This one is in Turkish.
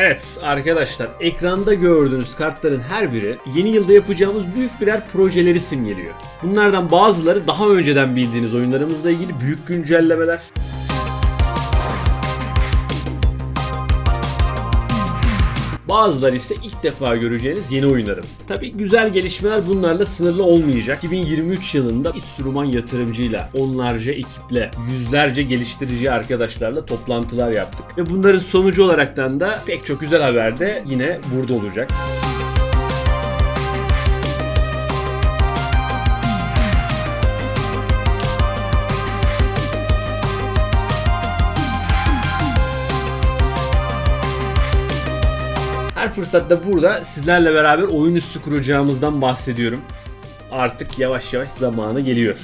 Evet arkadaşlar ekranda gördüğünüz kartların her biri yeni yılda yapacağımız büyük birer projeleri simgeliyor. Bunlardan bazıları daha önceden bildiğiniz oyunlarımızla ilgili büyük güncellemeler. Bazıları ise ilk defa göreceğiniz yeni oyunlarımız. Tabi güzel gelişmeler bunlarla sınırlı olmayacak. 2023 yılında bir yatırımcıyla, onlarca ekiple, yüzlerce geliştirici arkadaşlarla toplantılar yaptık. Ve bunların sonucu olaraktan da pek çok güzel haber de yine burada olacak. Her fırsatta burada sizlerle beraber oyun üstü kuracağımızdan bahsediyorum. Artık yavaş yavaş zamanı geliyor.